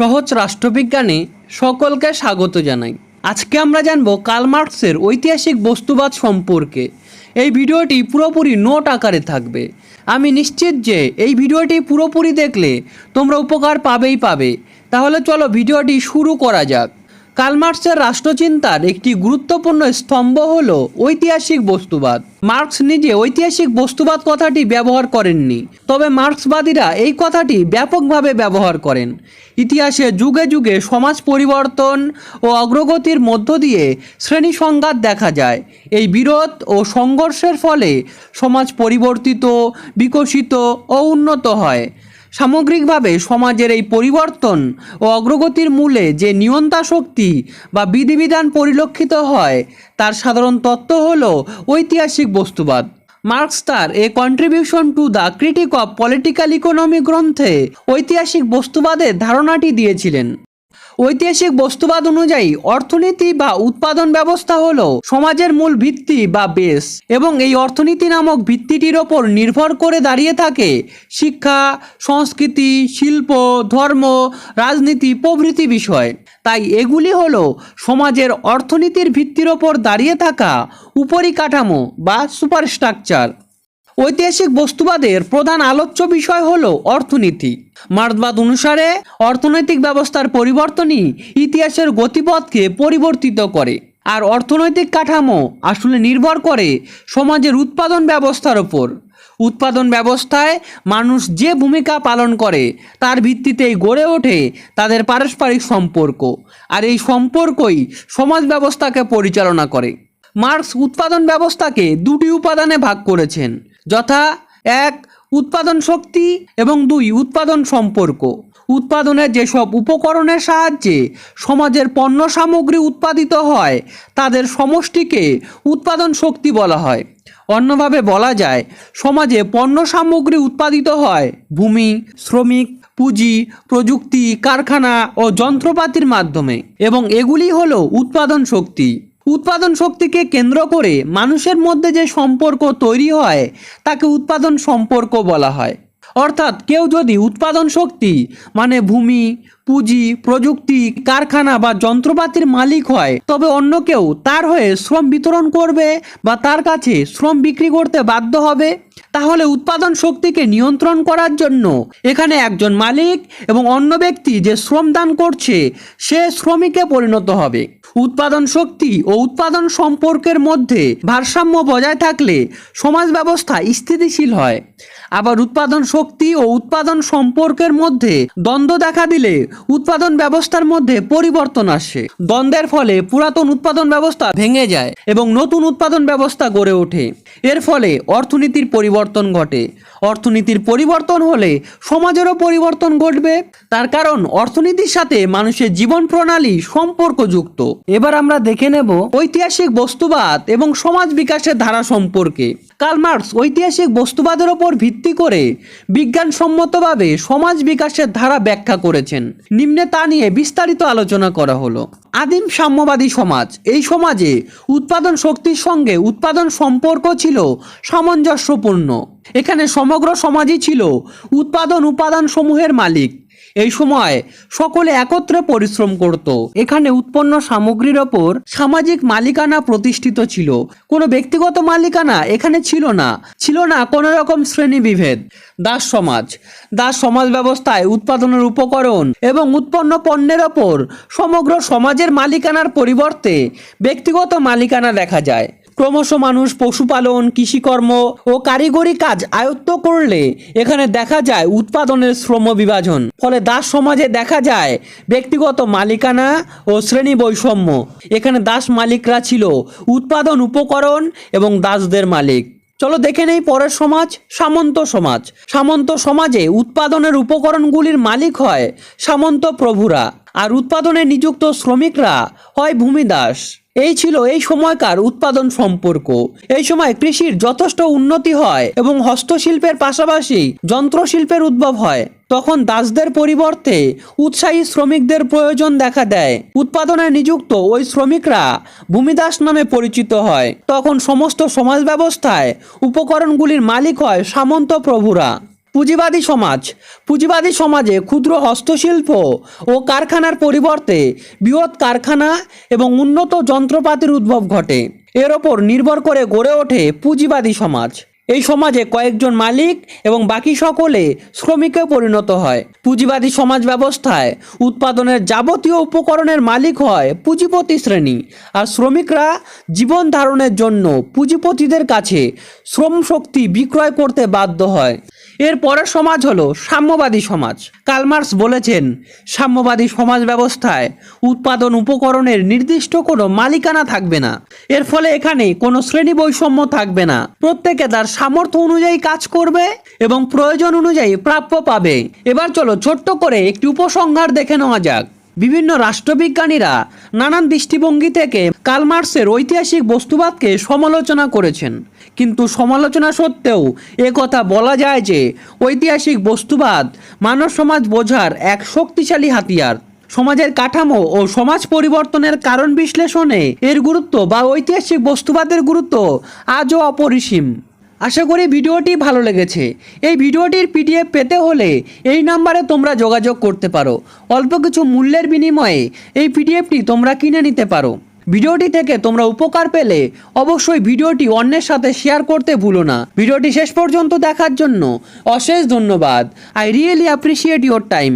সহজ রাষ্ট্রবিজ্ঞানে সকলকে স্বাগত জানাই। আজকে আমরা জানব কালমার্কসের ঐতিহাসিক বস্তুবাদ সম্পর্কে। এই ভিডিওটি পুরোপুরি নোট আকারে থাকবে। আমি নিশ্চিত যে এই ভিডিওটি পুরোপুরি দেখলে তোমরা উপকার পাবেই পাবে। তাহলে চলো ভিডিওটি শুরু করা যাক। কার্ল মার্কসের রাষ্ট্রচিন্তার একটি গুরুত্বপূর্ণ স্তম্ভ হল ঐতিহাসিক বস্তুবাদ। মার্কস নিজে ঐতিহাসিক বস্তুবাদ কথাটি ব্যবহার করেননি, তবে মার্কসবাদীরা এই কথাটি ব্যাপকভাবে ব্যবহার করেন। ইতিহাসে যুগে যুগে সমাজ পরিবর্তন ও অগ্রগতির মধ্য দিয়ে শ্রেণি সংঘাত দেখা যায়। এই বিরোধ ও সংঘর্ষের ফলে সমাজ পরিবর্তিত, বিকশিত ও উন্নত হয়। সামগ্রিকভাবে সমাজের এই পরিবর্তন ও অগ্রগতির মূলে যে নিয়ন্তা শক্তি বা বিধিবিধান পরিলক্ষিত হয়, তার সাধারণ তত্ত্ব হল ঐতিহাসিক বস্তুবাদ। মার্কস তার a contribution to the critique of political economy গ্রন্থে ঐতিহাসিক বস্তুবাদের ধারণাটি দিয়েছিলেন। ঐতিহাসিক বস্তুবাদ অনুযায়ী অর্থনীতি বা উৎপাদন ব্যবস্থা হলো সমাজের মূল ভিত্তি বা বেস এবং এই অর্থনীতি নামক ভিত্তিটির ওপর নির্ভর করে দাঁড়িয়ে থাকে শিক্ষা, সংস্কৃতি, শিল্প, ধর্ম, রাজনীতি, প্রভৃতি বিষয়। তাই এগুলি হলো সমাজের অর্থনীতির ভিত্তির ওপর দাঁড়িয়ে থাকা উপরিকাঠামো বা সুপারস্ট্রাকচার। ঐতিহাসিক বস্তুবাদের প্রধান আলোচ্য বিষয় হল অর্থনীতি। মার্কসবাদ অনুসারে, অর্থনৈতিক ব্যবস্থার পরিবর্তনই ইতিহাসের গতিপথকে পরিবর্তিত করে, আর অর্থনৈতিক কাঠামো আসলে নির্ভর করে সমাজের উৎপাদন ব্যবস্থার ওপর। উৎপাদন ব্যবস্থায় মানুষ যে ভূমিকা পালন করে, তার ভিত্তিতেই গড়ে ওঠে তাদের পারস্পরিক সম্পর্ক, আর এই সম্পর্কই সমাজ ব্যবস্থাকে পরিচালনা করে। মার্কস উৎপাদন ব্যবস্থাকে দুটি উপাদানে ভাগ করেছেন যথা এক, উৎপাদন শক্তি এবং দুই, উৎপাদন সম্পর্ক। উৎপাদনের যেসব উপকরণের সাহায্যে সমাজের পণ্য সামগ্রী উৎপাদিত হয়, তাদের সমষ্টিকে উৎপাদন শক্তি বলা হয়। অন্যভাবে বলা যায়, সমাজে পণ্য সামগ্রী উৎপাদিত হয় ভূমি, শ্রমিক, পুঁজি, প্রযুক্তি, কারখানা ও যন্ত্রপাতির মাধ্যমে এবং এগুলি হলো উৎপাদন শক্তি। উৎপাদন শক্তিকে কেন্দ্র করে মানুষের মধ্যে যে সম্পর্ক তৈরি হয়, তাকে উৎপাদন সম্পর্ক বলা হয়। অর্থাৎ কেউ যদি উৎপাদন শক্তি মানে ভূমি, পুঁজি, প্রযুক্তি, কারখানা বা যন্ত্রপাতির মালিক হয়, তবে অন্য কেউ তার হয়ে শ্রম বিতরণ করবে বা তার কাছে শ্রম বিক্রি করতে বাধ্য হবে। তাহলে উৎপাদন শক্তিকে নিয়ন্ত্রণ করার জন্য এখানে একজন মালিক এবং অন্য ব্যক্তি যে শ্রম দান করছে, সে শ্রমিকে পরিণত হবে। উৎপাদন শক্তি ও উৎপাদন সম্পর্কের মধ্যে ভারসাম্য বজায় থাকলে সমাজ ব্যবস্থা স্থিতিশীল হয়। আবার উৎপাদন শক্তি ও উৎপাদন সম্পর্কের মধ্যে দ্বন্দ্ব দেখা দিলে উৎপাদন ব্যবস্থার মধ্যে পরিবর্তন আসে। দ্বন্দ্বের ফলে পুরাতন উৎপাদন ব্যবস্থা ভেঙে যায় এবং নতুন উৎপাদন ব্যবস্থা গড়ে ওঠে। এর ফলে অর্থনীতির পরিবর্তন ঘটে। অর্থনীতির পরিবর্তন হলে সমাজেরও পরিবর্তন ঘটবে। তার কারণ অর্থনীতির সাথে মানুষের জীবন প্রণালী সম্পর্কযুক্ত। এবার আমরা দেখে নেব ঐতিহাসিক বস্তুবাদ এবং সমাজ বিকাশের ধারা সম্পর্কে। কার্ল মার্কস ঐতিহাসিক বস্তুবাদের ওপর ভিত্তি করে বিজ্ঞানসম্মতভাবে সমাজ বিকাশের ধারা ব্যাখ্যা করেছেন। নিম্নে তা নিয়ে বিস্তারিত আলোচনা করা হলো। আদিম সাম্যবাদী সমাজ, এই সমাজে উৎপাদন শক্তির সঙ্গে উৎপাদন সম্পর্ক ছিল সামঞ্জস্যপূর্ণ। এখানে সমগ্র সমাজই ছিল উৎপাদন উপাদান সমূহের মালিক। এই সময় সকলে একত্রে পরিশ্রম করত। এখানে উৎপন্ন সামগ্রীর ওপর সামাজিক মালিকানা প্রতিষ্ঠিত ছিল। কোনো ব্যক্তিগত মালিকানা এখানে ছিল না। ছিল না কোনো রকম শ্রেণি বিভেদ। দাস সমাজ। দাস সমাজ ব্যবস্থায় উৎপাদনের উপকরণ এবং উৎপন্ন পণ্যের ওপর সমগ্র সমাজের মালিকানার পরিবর্তে ব্যক্তিগত মালিকানা দেখা যায়। ক্রমশ মানুষ পশুপালন, কৃষিকর্ম ও কারিগরি কাজ আয়ত্ত করলে এখানে দেখা যায় উৎপাদনের শ্রম বিভাজন। ফলে দাস সমাজে দেখা যায় ব্যক্তিগত মালিকানা ও শ্রেণি বৈষম্য। এখানে দাস মালিকরা ছিল উৎপাদন, উপকরণ এবং দাসদের মালিক। চলো দেখে নেই পরের সমাজ, সামন্ত সমাজ। সামন্ত সমাজে উৎপাদনের উপকরণগুলির মালিক হয় সামন্ত প্রভুরা। আর উৎপাদনে নিযুক্ত শ্রমিকরা হয় ভূমিদাস। এই ছিল এই সময়কার উৎপাদন সম্পর্ক। এই সময় কৃষির যথেষ্ট উন্নতি হয় এবং হস্তশিল্পের পাশাপাশি যন্ত্রশিল্পের উদ্ভব হয়। তখন দাসদের পরিবর্তে উৎসাহী শ্রমিকদের প্রয়োজন দেখা দেয়। উৎপাদনে নিযুক্ত ওই শ্রমিকরা ভূমিদাস নামে পরিচিত হয়। তখন সমস্ত সমাজ ব্যবস্থায় উপকরণগুলির মালিক হয় সামন্ত প্রভুরা। পুঁজিবাদী সমাজ। পুঁজিবাদী সমাজে ক্ষুদ্র হস্তশিল্প ও কারখানার পরিবর্তে বৃহৎ কারখানা এবং উন্নত যন্ত্রপাতির উদ্ভব ঘটে। এর ওপর নির্ভর করে গড়ে ওঠে পুঁজিবাদী সমাজ। এই সমাজে কয়েকজন মালিক এবং বাকি সকলে শ্রমিকে পরিণত হয়। পুঁজিবাদী সমাজ ব্যবস্থায় উৎপাদনের যাবতীয় উপকরণের মালিক হয় পুঁজিপতি শ্রেণি আর শ্রমিকরা জীবন ধারণের জন্য পুঁজিপতিদের কাছে শ্রম শক্তি বিক্রয় করতে বাধ্য হয়। এর পরের সমাজ হলো সাম্যবাদী সমাজ। কালমার্স বলেছেন, সাম্যবাদী সমাজ ব্যবস্থায় উৎপাদন উপকরণের নির্দিষ্ট কোনো মালিকানা থাকবে না। এর ফলে এখানে কোনো শ্রেণি বৈষম্য থাকবে না। প্রত্যেকে তার সামর্থ্য অনুযায়ী কাজ করবে এবং প্রয়োজন অনুযায়ী প্রাপ্য পাবে। এবার চলো ছোট্ট করে একটি উপসংহার দেখে নেওয়া যাক। বিভিন্ন রাষ্ট্রবিজ্ঞানীরা নানান দৃষ্টিভঙ্গি থেকে কালমার্কসের ঐতিহাসিক বস্তুবাদকে সমালোচনা করেছেন। কিন্তু সমালোচনা সত্ত্বেও এ কথা বলা যায় যে, ঐতিহাসিক বস্তুবাদ মানব সমাজ বোঝার এক শক্তিশালী হাতিয়ার। সমাজের কাঠামো ও সমাজ পরিবর্তনের কারণ বিশ্লেষণে এর গুরুত্ব বা ঐতিহাসিক বস্তুবাদের গুরুত্ব আজও অপরিসীম। আশা করি ভিডিওটি ভালো লেগেছে। এই ভিডিওটির পিডিএফ পেতে হলে এই নাম্বারে তোমরা যোগাযোগ করতে পারো। অল্প কিছু মূল্যের বিনিময়ে এই পিডিএফটি তোমরা কিনে নিতে পারো। ভিডিওটি থেকে তোমরা উপকার পেলে অবশ্যই ভিডিওটি অন্যের সাথে শেয়ার করতে ভুলো না। ভিডিওটি শেষ পর্যন্ত দেখার জন্য অশেষ ধন্যবাদ। I really appreciate your time.